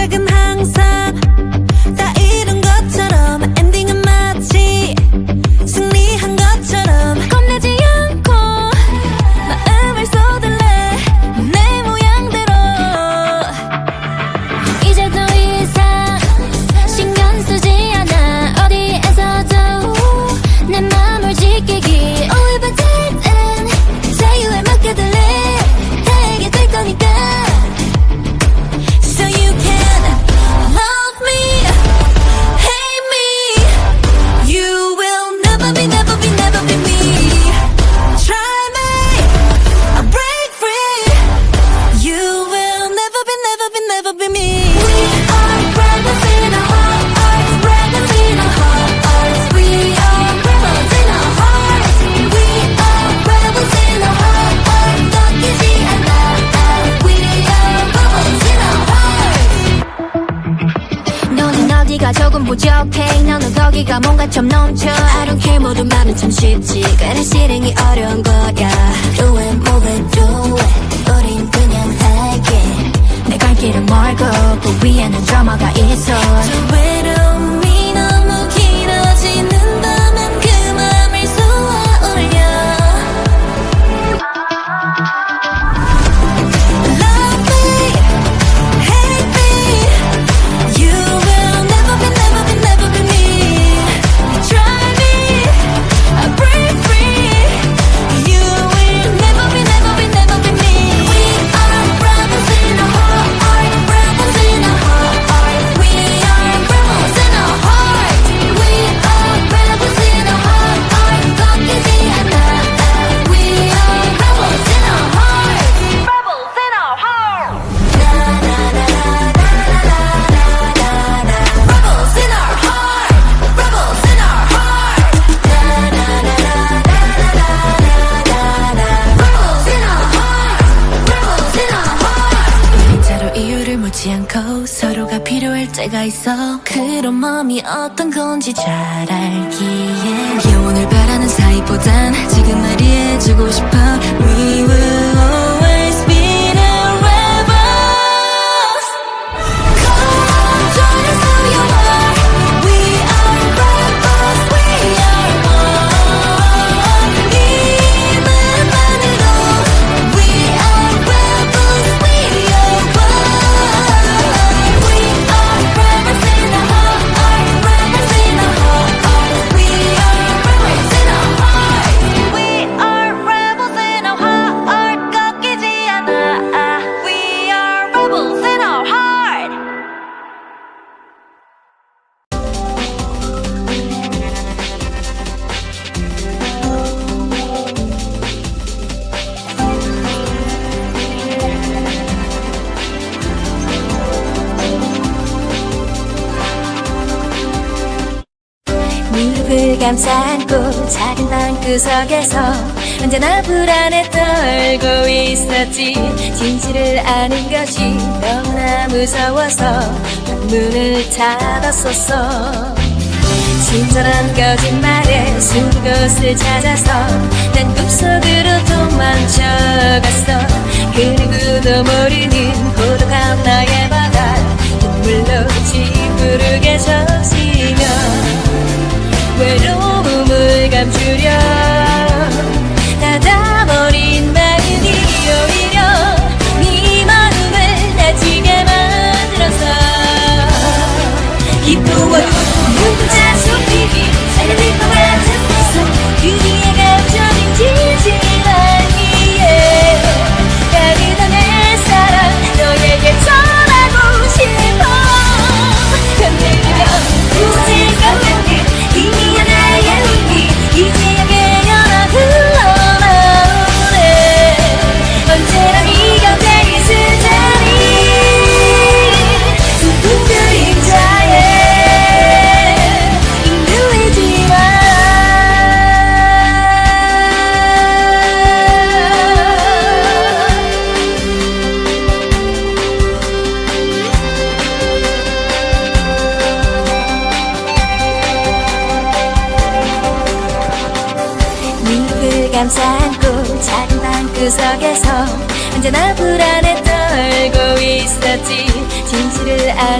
시작은 항상 부족해. 너는 거기가 뭔가 좀 넘쳐. I don't care. 모든 말은 참 쉽지. 그래 실행이 어려운 거야. Do it, move it, do it. 우린 그냥 할게. 내갈 길은 멀고 그 위에는 드라마가 있어. 저외 않고 서로가 필요할 때가 있어. 그런 마음이 어떤 건지 잘 알기에 영혼을 바라는 사이보단 지금 날 이해해주고 싶어. We will 감싸 안고 작은 방구석에서 언제나 불안에 떨고 있었지. 진실을 아는 것이 너무나 무서워서 문을 닫았었어. 친절한 거짓말에 숨은 곳을 찾아서 난 꿈속으로 도망쳐갔어. 그 누구도 모르는 고독한 나의 바 감싸 안고 작은 방구석에서 언제나 불안에 떨고 있었지. 진실을 아는